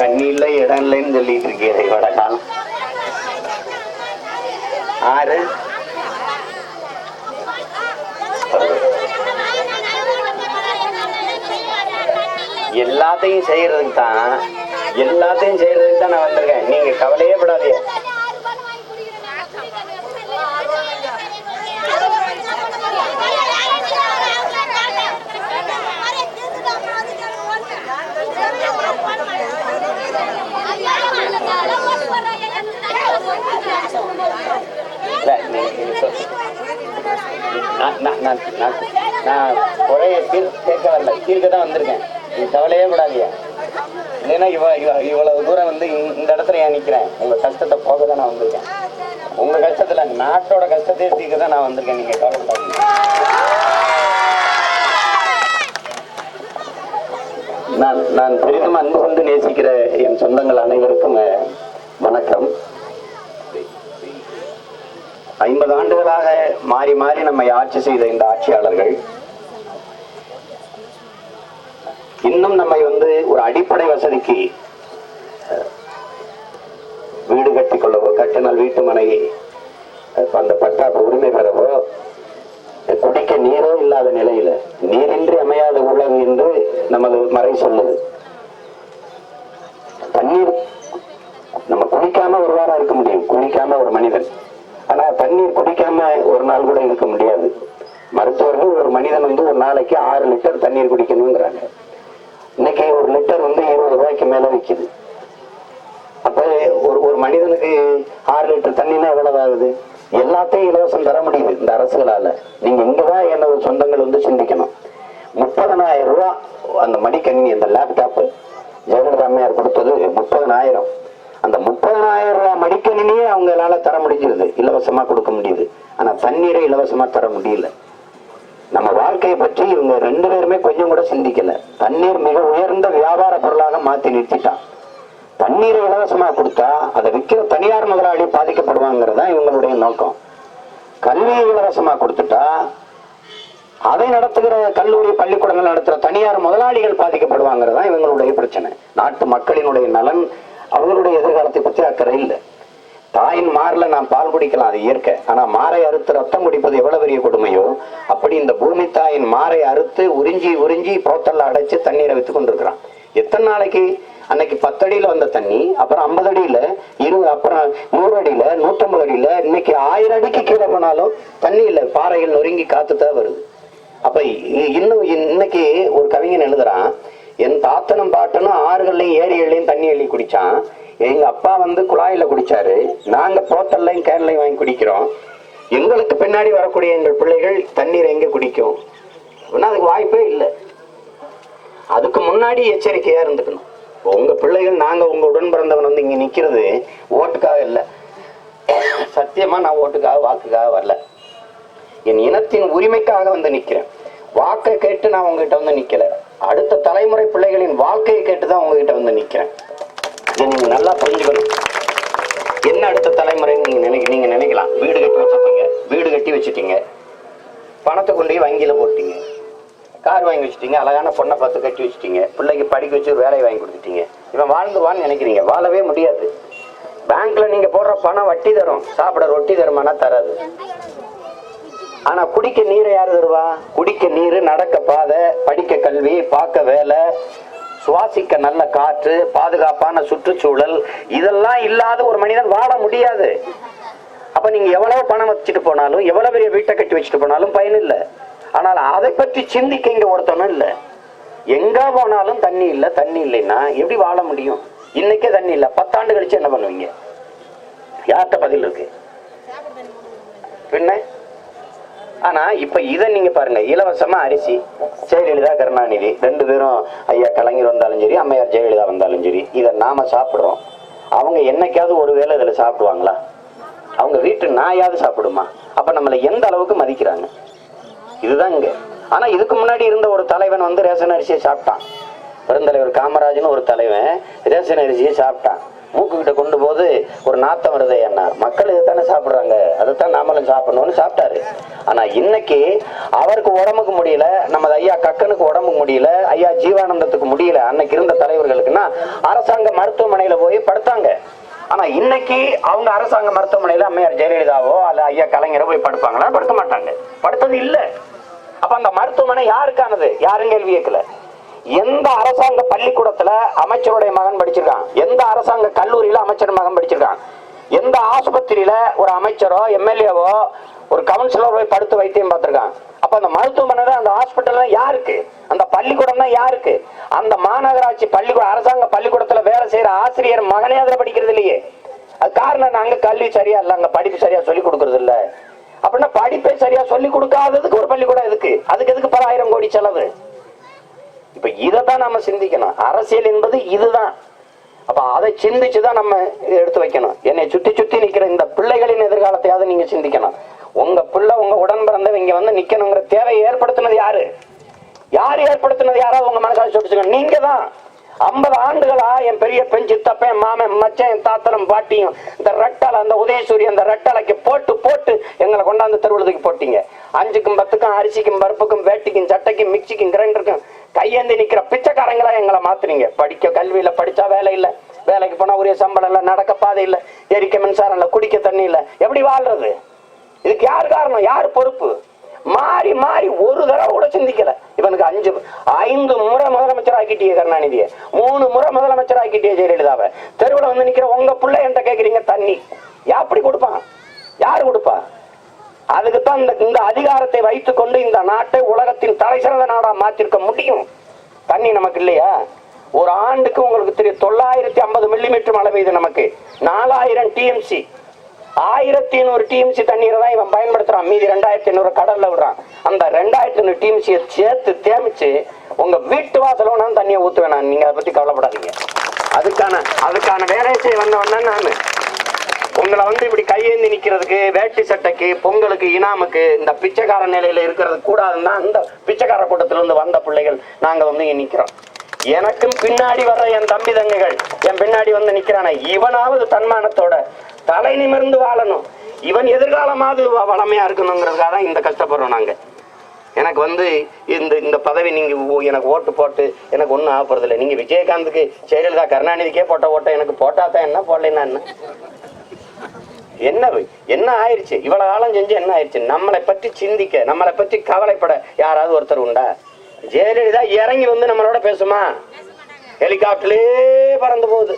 தண்ணி இல்லை இடம் இல்லைன்னு சொல்லிட்டு இருக்கீங்க இவட காலம். ஆறு. எல்லாத்தையும் செய்யறதுக்கு தான் எல்லாத்தையும் செய்யறதுக்கு தான் நான் வந்திருக்கேன். நீங்க கவலையே படாதீங்க. நான் நான் நான் குறைய தீர் கேட்க வரல. தீர்க்க தான் வந்திருக்கேன். நீ கவலையே கூடாதியா இல்லைன்னா இவ இவ இவ்வளவு தூரம் வந்து இந்த- இடத்துல ஏன் நிக்கிறேன்? உங்க கஷ்டத்தை போக தான் நான் வந்திருக்கேன். உங்க கஷ்டத்துல நாட்டோட கஷ்டத்தையே தீர்க்க தான் நான் வந்திருக்கேன். நீங்க கவலைப்படாதீங்க. நான் நான் பெரிதும் அன்பு கொண்டு நேசிக்கிற என் சொந்தங்கள் அனைவருக்கும் ஐம்பது ஆண்டுகளாக மாறி மாறி நம்மை ஆட்சி செய்த இந்த ஆட்சியாளர்கள் இன்னும் நம்மை வந்து ஒரு அடிப்படை வசதிக்கு வீடு கட்டிக்கொள்ளவோ கட்டினால் வீட்டு மனை அந்த பட்டாப்பு உரிமை பெறவோ குடிக்க நீரோ இல்லாத நிலையில நீரின்றி அமையாத உலகு என்று நமது மறை சொல்லுது. தண்ணீர் நம்ம குளிக்காம ஒரு வாரம் இருக்க முடியும். குளிக்காம ஒரு மனிதன். ஆனா தண்ணீர் குடிக்காம ஒரு நாள் கூட இருக்க முடியாது. மருத்துவர்கள் ஒரு மனிதன் வந்து ஒரு நாளைக்கு ஆறு லிட்டர் தண்ணீர் குடிக்கணுங்கிறாங்க இன்னைக்கு ஒரு லிட்டர் வந்து இருபது ரூபாய்க்கு மேல விற்கிது அப்ப ஒரு ஒரு மனிதனுக்கு ஆறு லிட்டர் தண்ணினா எவ்வளவு ஆகுது எல்லாத்தையும் இலவசம் தர முடியுது இந்த அரசுகளால. நீங்க இங்கதான் எனது சொந்தங்கள் வந்து சிந்திக்கணும். முப்பதனாயிரம் ரூபா அந்த மடிக்கணினி அந்த லேப்டாப் ஜெயலலிதா அம்மையார் கொடுத்தது முப்பதனாயிரம். அந்த முப்பதனாயிரம் ரூபாய் மடிக்கணினியே அவங்களால தர முடிஞ்சிருது. இலவசமா கொடுக்க முடியுது. ஆனா தண்ணீரை இலவசமா தர முடியல. நம்ம வாழ்க்கையை பற்றி இவங்க ரெண்டு பேருமே கொஞ்சம் கூட சிந்திக்கல. தண்ணீர் மிக உயர்ந்த வியாபார பொருளாக மாத்தி நிறுத்திட்டான். தண்ணீரை இலவசமா கொடுத்தா அதை விற்கிற தனியார் முதலாளி பாதிக்கப்படுவாங்கிறது தான் இவங்களுடைய நோக்கம். கல்வியை இலவசமா கொடுத்துட்டா அதை நடத்துகிற கல்லூரி பள்ளிக்கூடங்கள் நடத்துகிற தனியார் முதலாளிகள் பாதிக்கப்படுவாங்கிறது தான் இவங்களுடைய பிரச்சனை. நாட்டு மக்களினுடைய நலன் அவர்களுடைய எதிர்காலத்தை பற்றி அக்கறை இல்லை. தாயின் மார்ல நாம் பால் குடிக்கலாம் அது இயற்கை. ஆனா மாரை அறுத்து ரத்தம் குடிப்பது எவ்வளவு பெரிய கொடுமையோ அப்படி இந்த பூமி தாயின் மாரை அறுத்து உறிஞ்சி உறிஞ்சி போத்தல்ல அடைச்சு தண்ணீரை வித்து கொண்டிருக்கிறான். எத்தனை நாளைக்கு? அன்னைக்கு பத்தடியில வந்த தண்ணி அப்புறம் ஐம்பது அடியில இரு அப்புறம் நூறு அடியில நூற்றம்பது அடியில இன்னைக்கு ஆயிரம் அடிக்கு கீழே போனாலும் தண்ணி இல்ல பாறைகள் நொறுங்கி காத்து தான் வருது. அப்ப இ- இன்னும் இன்னைக்கு ஒரு கவிஞன் எழுதுறான் என் தாத்தனும் பாட்டனும் ஆறுகள்லையும் ஏரிகள்லையும் தண்ணி அள்ளி குடிச்சான். எங்க அப்பா வந்து குழாயில குடிச்சாரு. நாங்க போத்தல்லையும் கேன்லையும் வாங்கி குடிக்கிறோம். எங்களுக்கு பின்னாடி வரக்கூடிய எங்கள் பிள்ளைகள் தண்ணீர் எங்க குடிக்கும்? அப்படின்னா அதுக்கு வாய்ப்பே இல்லை. அதுக்கு முன்னாடி எச்சரிக்கையா இருந்துக்கணும். உங்க பிள்ளைகள் நாங்க உங்க உடன் பிறந்தவன் வந்து இங்க நிக்கிறது ஓட்டுக்காக இல்லை. சத்தியமா நான் ஓட்டுக்காக வாக்குக்காக வரல. என் இனத்தின் உரிமைக்காக வந்து நிக்கிறேன். வாக்கை கேட்டு நான் உங்ககிட்ட வந்து நிக்கல. அடுத்த தலைமுறை பிள்ளைகளின் வாழ்க்கையை கேட்டு தான் உங்ககிட்ட வந்து நிக்கிறேன். இதை நீங்க நல்லா புரிஞ்சுக்கணும். என்ன அடுத்த தலைமுறைன்னு நீங்க நினைக்க நீங்க நினைக்கலாம். வீடு கட்டி வச்சுட்டீங்க வீடு கட்டி வச்சுட்டீங்க. பணத்தை கொண்டு போய் வங்கியில போட்டீங்க. கார் வாங்கி வச்சுட்டீங்க. அழகான பொண்ணை பார்த்து கட்டி வச்சுட்டீங்க. பிள்ளைக்கு படிக்க வச்சு வேலையை வாங்கி கொடுத்துட்டீங்க. இவன் வாழ்ந்துவான்னு நினைக்கிறீங்க. வாழவே முடியாது. பேங்க்ல நீங்க போடுற பணம் வட்டி தரும். சாப்பிட ரொட்டி தருமானா தராது. ஆனா குடிக்க நீரை யாரு தருவா? குடிக்க நீர் நடக்க பாதை படிக்க கல்வி பார்க்க வேலை சுவாசிக்க நல்ல காற்று பாதுகாப்பான சுற்றுச்சூழல் இதெல்லாம் இல்லாத ஒரு மனிதன் வாழ முடியாது. அப்ப நீங்க எவ்வளவு பணம் வச்சுட்டு போனாலும் எவ்வளவு பெரிய வீட்டை கட்டி வச்சுட்டு போனாலும் பயன் இல்லை. ஆனால் அதை பற்றி சிந்திக்க இங்க ஒருத்தனும் இல்லை. எங்க போனாலும் தண்ணி இல்லை தண்ணி இல்லைன்னா எப்படி வாழ முடியும்? இன்னைக்கே தண்ணி இல்லை. பத்தாண்டு கழிச்சு என்ன பண்ணுவீங்க? யார்கிட்ட பதில் இருக்கு? பின்ன? ஆனா இப்ப இதை நீங்க பாருங்க இலவசமா அரிசி ஜெயலலிதா கருணாநிதி ரெண்டு பேரும் ஐயா கலைஞர் வந்தாலும் சரி அம்மையார் ஜெயலலிதா வந்தாலும் சரி இதை நாம சாப்பிடுறோம். அவங்க என்னைக்காவது ஒரு வேளை இதுல சாப்பிடுவாங்களா? அவங்க வீட்டு நாயாவது சாப்பிடுமா? அப்ப நம்மளை எந்த அளவுக்கு மதிக்கிறாங்க? இதுதான் இங்க. ஆனா இதுக்கு முன்னாடி இருந்த ஒரு தலைவன் வந்து ரேஷன் அரிசியை சாப்பிட்டான். பெருந்தலைவர் காமராஜன் ஒரு தலைவன் ரேஷன் அரிசியை சாப்பிட்டான். மூக்குக்கிட்ட கொண்டு போது ஒரு நாத்தம் வருது என்ன மக்கள் இதுதானே சாப்பிட்றாங்க. அதுதான் நாமளும் சாப்பிடணும்னு சாப்பிட்டாரு. ஆனா இன்னைக்கு அவருக்கு உடம்புக்கு முடியல நம்ம ஐயா கக்கனுக்கு உடம்புக்கு முடியல ஐயா ஜீவானந்தத்துக்கு முடியல அன்னைக்கு இருந்த தலைவர்களுக்குன்னா அரசாங்க மருத்துவமனையில போய் படுத்தாங்க. ஆனா இன்னைக்கு அவங்க அரசாங்க மருத்துவமனையில அம்மையார் ஜெயலலிதாவோ அல்ல ஐயா கலைஞரோ போய் படுப்பாங்களா? படுக்க மாட்டாங்க. படுத்தது இல்லை. அப்ப அந்த மருத்துவமனை யாருக்கானது? யாரும் கேள்வி கேட்கல. எந்த அரசாங்க பள்ளிக்கூடத்துல அமைச்சருடைய மகன் படிச்சிருக்கான்? எந்த அரசாங்க கல்லூரியில அமைச்சர் மகன் படிச்சிருக்கான்? எந்த ஆஸ்பத்திரியில ஒரு அமைச்சரோ எம்எல்ஏவோ ஒரு கவுன்சிலர் போய் படுத்து வைத்தியம் பார்த்திருக்கான்? அப்ப அந்த மருத்துவமனை அந்த ஹாஸ்பிட்டல் தான் யாருக்கு? அந்த பள்ளிக்கூடம் தான் யாருக்கு? அந்த மாநகராட்சி பள்ளிக்கூடம் அரசாங்க பள்ளிக்கூடத்துல வேலை செய்யற ஆசிரியர் மகனே அதுல படிக்கிறது இல்லையே. அது காரணம் என்ன? அங்க கல்வி சரியா இல்ல அங்க படிப்பு சரியா சொல்லி கொடுக்கறது இல்ல. அப்படின்னா படிப்பை சரியா சொல்லி கொடுக்காததுக்கு ஒரு பள்ளிக்கூடம் எதுக்கு? அதுக்கு எதுக்கு பல ஆயிரம் கோடி செலவு? இப்ப இதைத்தான் நம்ம சிந்திக்கணும். அரசியல் என்பது இதுதான். அப்ப அதை சிந்திச்சுதான் நம்ம எடுத்து வைக்கணும். என்னை சுத்தி சுத்தி நிக்கிற இந்த பிள்ளைகளின் எதிர்காலத்தையாவது நீங்க சிந்திக்கணும். உங்க பிள்ளை உங்க உடன் பிறந்தவங்க வந்து நிக்கணுங்கிற தேவையை ஏற்படுத்தினது யாரு? யார் ஏற்படுத்தினது யாராவது உங்க மனசாட்சி சொல்லிச்சுங்க நீங்க தான் ஐம்பது ஆண்டுகளா என் பெரிய பெண் சித்தப்பன் மாமன் மச்சன் என் தாத்தனும் பாட்டியும் இந்த ரெட்டலை அந்த உதயசூரி அந்த ரெட்டலைக்கு போட்டு போட்டு எங்களை கொண்டாந்து தெருவுலதுக்கு போட்டீங்க. அஞ்சுக்கும் பத்துக்கும் அரிசிக்கும் பருப்புக்கும் வேட்டிக்கும் சட்டைக்கும் மிக்சிக்கும் கிரைண்டருக்கும் கையேந்தி நிக்கிற பிச்சைக்காரங்களா எங்களை மாத்துறீங்க படிக்க கல்வியில படிச்சா வேலை இல்ல. வேலைக்கு போனா உரிய சம்பளம் இல்ல நடக்க பாதை இல்ல எரிக்க மின்சாரம் இல்ல குடிக்க தண்ணி இல்ல. எப்படி வாழ்றது? இதுக்கு யார் காரணம்? யார் பொறுப்பு? மாறி மாறி ஒரு தடவை கூட சிந்திக்கல. இவனுக்கு அஞ்சு ஐந்து முறை முதலமைச்சர் ஆக்கிட்டிய கருணாநிதியை. மூணு முறை முதலமைச்சர் ஆக்கிட்டிய ஜெயலலிதாவை. தெருவுல வந்து நிக்கிற உங்க பிள்ளை என்கிட்ட கேக்குறீங்க தண்ணி. எப்படி கொடுப்பான்? யாரு கொடுப்பா? அதுக்குத்தான் இந்த இந்த அதிகாரத்தை வைத்துக் கொண்டு இந்த நாட்டை உலகத்தின் தலை சிறந்த நாடா மாத்திருக்க முடியும். தண்ணி நமக்கு இல்லையா? ஒரு ஆண்டுக்கு உங்களுக்கு தெரியும் தொள்ளாயிரத்தி ஐம்பது மில்லிமீட்டர் மழை பெய்யுது நமக்கு. நாலாயிரம் டிஎம்சி ஆயிரத்தி ஐநூறு டிஎம்சி தண்ணீரை தான் இவன் பயன்படுத்துறான். மீதி ரெண்டாயிரத்தி ஐநூறு கடல்ல விடுறான். அந்த ரெண்டாயிரத்தி ஐநூறு டிஎம்சியை சேர்த்து தேமிச்சு உங்க வீட்டு வாசல் வேணாலும் தண்ணியை ஊத்துவேன் நான். நீங்க அதை பத்தி கவலைப்படாதீங்க. அதுக்கான அதுக்கான வேலையை செய்ய வந்தவன் நான். இவங்களை வந்து இப்படி கையேந்தி நிக்கிறதுக்கு வேட்டி சட்டைக்கு பொங்கலுக்கு இனாமுக்கு இந்த பிச்சைக்கார நிலையில இருக்கிறது கூடாதுன்னா இந்த பிச்சைக்கார கூட்டத்திலிருந்து வந்த பிள்ளைகள் நாங்க வந்து இங்க நிக்கிறோம். எனக்கும் பின்னாடி வர்ற என் தம்பி தங்கைகள் என் பின்னாடி வந்து நிக்கிறானே இவனாவது தன்மானத்தோட தலை நிமிர்ந்து வாழணும். இவன் எதிர்காலமாவது வ- வளமையா இருக்கணுங்கிறதுக்காக தான் இந்த கஷ்டப்படுறோம் நாங்க. எனக்கு வந்து இந்த இந்த பதவி நீங்க ஓ- எனக்கு ஓட்டு போட்டு எனக்கு ஒன்றும் ஆக நீங்கள் இல்லை நீங்க விஜயகாந்துக்கு ஜெயலலிதா கருணாநிதிக்கே போட்ட ஓட்டை எனக்கு போட்டா தான் என்ன போடலைன்னா என்ன? என்ன என்ன ஆயிடுச்சு? இவ்வளவு காலம் செஞ்சு என்ன ஆயிடுச்சு? நம்மளை பற்றி சிந்திக்க நம்மளை பற்றி கவலைப்பட யாராவது ஒருத்தர் உண்டா? ஜெயலலிதா இறங்கி வந்து நம்மளோட பேசுமா? ஹெலிகாப்டர்லே பறந்து போகுது.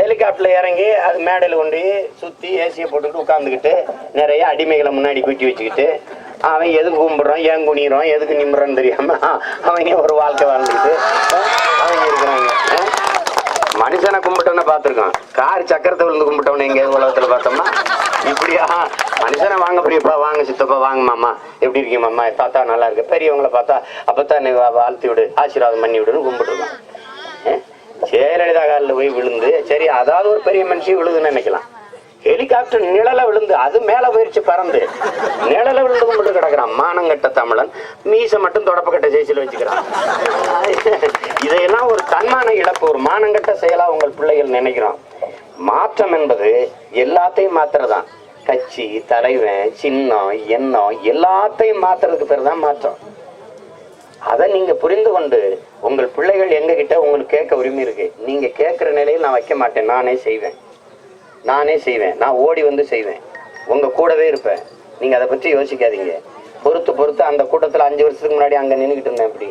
ஹெலிகாப்டர்ல இறங்கி அது மேடையில் கொண்டு சுத்தி ஏசியை போட்டுக்கிட்டு உட்காந்துக்கிட்டு நிறைய அடிமைகளை முன்னாடி குட்டி வச்சுக்கிட்டு அவன் எதுக்கு கும்பிடுறான்? ஏன் குனிறான் எதுக்கு நிம்புறான்னு தெரியாம அவங்க ஒரு வாழ்க்கை வாழ்ந்துக்கிட்டு அவங்க இருக்கிறாங்க. மனுஷனை கும்பிட்டவன பார்த்துருக்கோம். கார் சக்கரத்தை விழுந்து கும்பிட்டவன எங்க உலகத்துல பார்த்தோம்னா இப்படியா? மனுஷனை வாங்க பிரியப்பா வாங்க சித்தப்பா வாங்க மாமா. எப்படி இருக்கீங்க மாமா? தாத்தா நல்லா இருக்கு. பெரியவங்களை பார்த்தா அப்பத்தான் வாழ்த்தி விடு ஆசீர்வாதம் பண்ணி விடுன்னு கும்பிட்டுருக்கோம் ஜெயலலிதா காலில் போய் விழுந்து சரி அதாவது ஒரு பெரிய மனுஷன் விழுதுன்னு நினைக்கலாம். ஹெலிகாப்டர் நிழல விழுந்து அது மேல போயிருச்சு பறந்து. நிழல விழுந்து கொண்டு கிடக்குறான். மானங்கட்ட தமிழன். மீசை மட்டும் தொடப்பக்கட்ட ஜெயிச்சில் வச்சுக்கிறான். இதையெல்லாம் ஒரு தன்மான இழப்பு ஒரு மானங்கட்ட செயலா உங்கள் பிள்ளைகள் நினைக்கிறோம். மாற்றம் என்பது எல்லாத்தையும் மாத்துறதுதான். கட்சி தலைவன் சின்னம் எண்ணம் எல்லாத்தையும் மாத்துறதுக்கு பேர் தான் மாற்றம். அதை நீங்க புரிந்து கொண்டு உங்கள் பிள்ளைகள் எங்க கிட்ட உங்களுக்கு கேட்க உரிமை இருக்கு. நீங்க கேட்கிற நிலையில் நான் வைக்க மாட்டேன் நானே செய்வேன். நானே செய்வேன். நான் ஓடி வந்து செய்வேன். உங்கள் கூடவே இருப்பேன். நீங்கள் அதை பற்றி யோசிக்காதீங்க. பொறுத்து பொறுத்து அந்த கூட்டத்தில் அஞ்சு வருஷத்துக்கு முன்னாடி அங்கே நின்றுக்கிட்டு இருந்தேன் இப்படி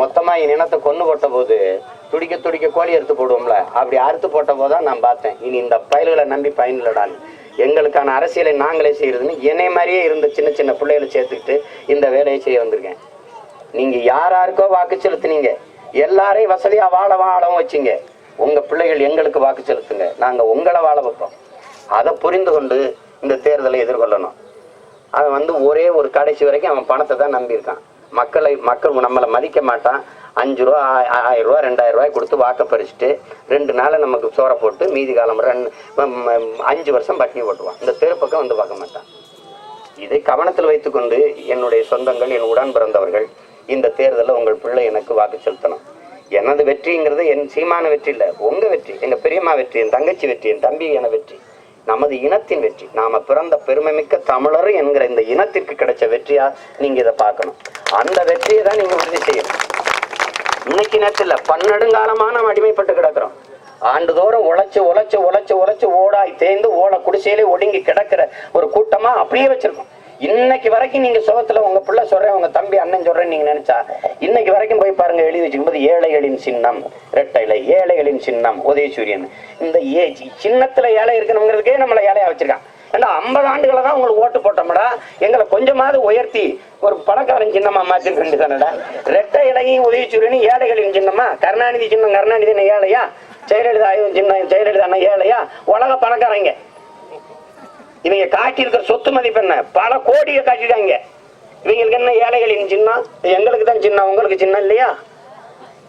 மொத்தமாக என் இனத்தை கொண்டு போட்ட போது துடிக்க துடிக்க கோழி அறுத்து போடுவோம்ல அப்படி அறுத்து போட்ட போதுதான் நான் பார்த்தேன். இனி இந்த பயல்களை நம்பி பயனில்லடான்னு எங்களுக்கான அரசியலை நாங்களே செய்கிறதுன்னு என்னை மாதிரியே இருந்த சின்ன சின்ன பிள்ளைகளை சேர்த்துக்கிட்டு இந்த வேலையை செய்ய வந்திருக்கேன். யார் யாருக்கோ வாக்கு செலுத்துனீங்க. எல்லாரையும் வசதியாக வாழ வாழவும் வச்சிங்க. உங்கள் பிள்ளைகள் எங்களுக்கு வாக்கு செலுத்துங்க. நாங்கள் உங்களை வாழ வைப்போம். அதை புரிந்து கொண்டு இந்த தேர்தலை எதிர்கொள்ளணும். அவன் வந்து ஒரே ஒரு கடைசி வரைக்கும் அவன் பணத்தை தான் நம்பியிருக்கான். மக்களை மக்கள் நம்மளை மதிக்க மாட்டான். அஞ்சு ரூபா ஆ- ஆயிரம் ரூபா ரெண்டாயிரம் ரூபாய் கொடுத்து வாக்க பறிச்சுட்டு ரெண்டு நாள் நமக்கு சோறை போட்டு மீதி காலம் ரெண்டு அஞ்சு வருஷம் பட்டினி ஓட்டுவான். இந்த தெருப்பக்கம் வந்து பார்க்க மாட்டான். இதை கவனத்தில் வைத்துக்கொண்டு என்னுடைய சொந்தங்கள் என் உடன் பிறந்தவர்கள் இந்த தேர்தலில் உங்கள் பிள்ளை எனக்கு வாக்கு செலுத்தணும். எனது வெற்றிங்கிறது என் சீமான வெற்றி இல்லை உங்கள் வெற்றி எங்கள் பெரியம்மா வெற்றி என் தங்கச்சி வெற்றி என் தம்பி என வெற்றி. நமது இனத்தின் வெற்றி. நாம பிறந்த பெருமைமிக்க தமிழர் என்கிற இந்த இனத்திற்கு கிடைச்ச வெற்றியா நீங்க இதை பார்க்கணும். அந்த வெற்றியை தான் நீங்க உறுதி செய்யணும். இன்னைக்கு நேரத்தில் பன்னெடுங்காலமா நம்ம அடிமைப்பட்டு கிடக்கிறோம். ஆண்டுதோறும் உழைச்சு உழைச்சு உழைச்சு உழைச்சு ஓடாய் தேய்ந்து ஓட குடிசையிலே ஒடுங்கி கிடக்கிற ஒரு கூட்டமா அப்படியே வச்சிருக்கோம். இன்னைக்கு வரைக்கும் நீங்க சுகத்துல உங்க பிள்ளை சொல்றேன் உங்க தம்பி அண்ணன் சொல்றேன் நீங்க நினைச்சா இன்னைக்கு வரைக்கும் போய் பாருங்க எழுதி வச்சுக்கும்போது ஏழைகளின் சின்னம் ரெட்டைலை ஏழைகளின் சின்னம் உதயசூரியன். இந்த ஏ சின்னத்துல ஏழை இருக்கணுங்கிறதுக்கே நம்மளை ஏழையா வச்சிருக்கான். ஏன்னா ஐம்பது ஆண்டுகளை தான் உங்களுக்கு ஓட்டு போட்டோம்டா எங்களை கொஞ்சமாவது உயர்த்தி ஒரு பணக்காரன் சின்னமா மாத்திருக்க வேண்டியதானடா ரெட்டை இலையும் உதயசூரியனும் ஏழைகளின் சின்னமா? கருணாநிதி சின்னம் கருணாநிதி ஏழையா? ஜெயலலிதா சின்னம் ஜெயலலிதா ஏழையா? உலக பணக்காரங்க. இவங்க காட்டியிருக்கிற சொத்து மதிப்பு என்ன? பல கோடியை காட்டிட்டாங்க இவங்களுக்கு என்ன ஏழைகளின் சின்னம்? எங்களுக்கு தான் சின்னம் உங்களுக்கு சின்னம் இல்லையா?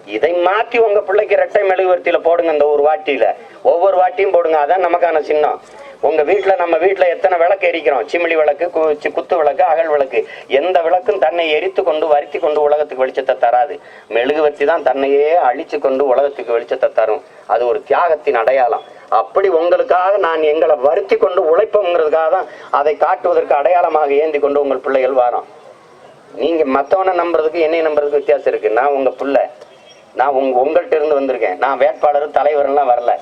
இதை மாற்றி உங்க பிள்ளைக்கு ரெட்டை மெழுகுவர்த்தியில போடுங்க இந்த ஒரு வாட்டியில. ஒவ்வொரு வாட்டியும் போடுங்க அதான் நமக்கான சின்னம். உங்க வீட்டுல நம்ம வீட்டுல எத்தனை விளக்கு எரிக்கிறோம்? சிமிழி விளக்கு கு- சி- குத்து விளக்கு அகல் விளக்கு. எந்த விளக்கும் தன்னை எரித்து கொண்டு வருத்தி கொண்டு உலகத்துக்கு வெளிச்சத்தை தராது. மெழுகுவர்த்தி தான் தன்னையே அழிச்சு கொண்டு உலகத்துக்கு வெளிச்சத்தை தரும். அது ஒரு தியாகத்தின் அடையாளம். அப்படி உங்களுக்காக நான் எங்களை வருத்தி கொண்டு உழைப்போங்கிறதுக்காக தான் அதை காட்டுவதற்கு அடையாளமாக ஏந்தி கொண்டு உங்கள் பிள்ளைகள் வாரோம். நீங்க மற்றவனை நம்புறதுக்கு என்னை நம்புறதுக்கு வித்தியாசம் இருக்கு. நான் உங்க பிள்ளை. நான் உங்க உங்கள்கிட்ட இருந்து வந்திருக்கேன். நான் வேட்பாளர் தலைவர்லாம் வரல.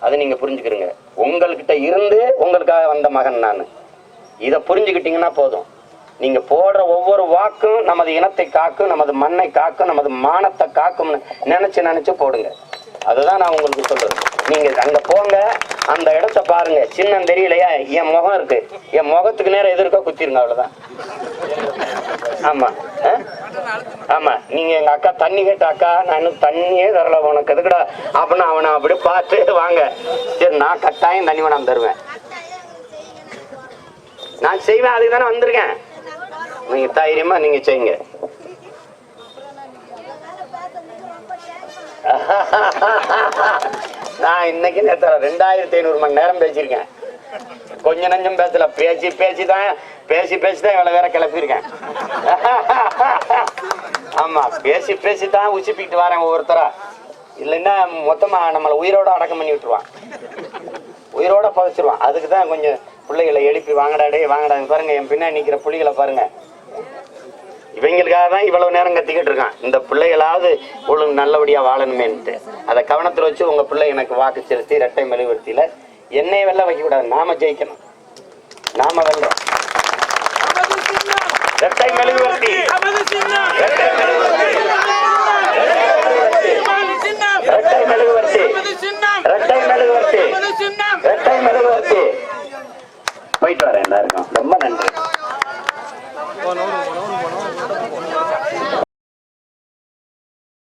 அதை நீங்க புரிஞ்சுக்கிறீங்க. உங்கள்கிட்ட இருந்து உங்களுக்காக வந்த மகன் நான். இதை புரிஞ்சுக்கிட்டீங்கன்னா போதும். நீங்க போடுற ஒவ்வொரு வாக்கும் நமது இனத்தை காக்கும் நமது மண்ணை காக்கும் நமது மானத்தை காக்கும்னு நினைச்சு நினைச்சு போடுங்க. அதுதான் நான் உங்களுக்கு சொல்றேன் நீங்க அங்க போங்க அந்த இடத்த பாருங்க. சின்னம் தெரியலையா? என் முகம் இருக்கு. என் முகத்துக்கு நேரம் எதிர்க்க குத்திருங்க அவ்வளவுதான். ஆமா. ஆமா. நீங்க எங்க அக்கா தண்ணி கேட்ட அக்கா நான் இன்னும் தண்ணியே தரல உனக்கு. எதுக்கடா? அப்படின்னு அவனை அப்படி பார்த்து வாங்க. சரி நான் கட்டாயம் தண்ணி வேணாம் தருவேன். நான் செய்வேன் அதுக்கு தானே வந்திருக்கேன். நீங்க தைரியமா நீங்க செய்யுங்க. நான் இன்னைக்கு நேரத்தில் ரெண்டாயிரத்தி ஐநூறு மணி நேரம் பேசியிருக்கேன். கொஞ்ச நஞ்சம் பேசல. பேசி பேசி தான் பேசி பேசி தான் இவ்வளோ வேற கிளப்பியிருக்கேன். ஆமாம் பேசி பேசி தான் உச்சிப்பிக்கிட்டு வரேன் ஒவ்வொருத்தரா. இல்லைன்னா மொத்தமாக நம்மளை உயிரோட அடக்கம் பண்ணி விட்டுருவான். உயிரோட புதைச்சிருவான். அதுக்கு தான் கொஞ்சம் பிள்ளைகளை எழுப்பி வாங்கடாடே வாங்கடாங்க பாருங்கள் பாருங்க என் பின்னாடி நிற்கிற புள்ளிகளை பாருங்கள் இவங்களுக்காக தான் இவ்வளவு நேரம் கத்திக்கிட்டு இருக்கான். இந்த பிள்ளைகளாவது ஒழுங்கு நல்லபடியாக வாழணுமேன்ட்டு. அதை கவனத்தில் வச்சு உங்கள் பிள்ளை எனக்கு வாக்கு செலுத்தி இரட்டை மெழுகுவர்த்தியில் என்னைய வெள்ள வைக்கக்கூடாது. நாம ஜெயிக்கணும். நாம வெல்றோம் இரட்டை மெழுகுவர்த்தி. இரட்டை மெழுகுவர்த்தி. இரட்டை மெழுகுவர்த்தி. இரட்டை மெழுகுவர்த்தி. இரட்டை மெழுகுவர்த்தி. போயிட்டு வரேன் எல்லாருக்கும். ரொம்ப நன்றி.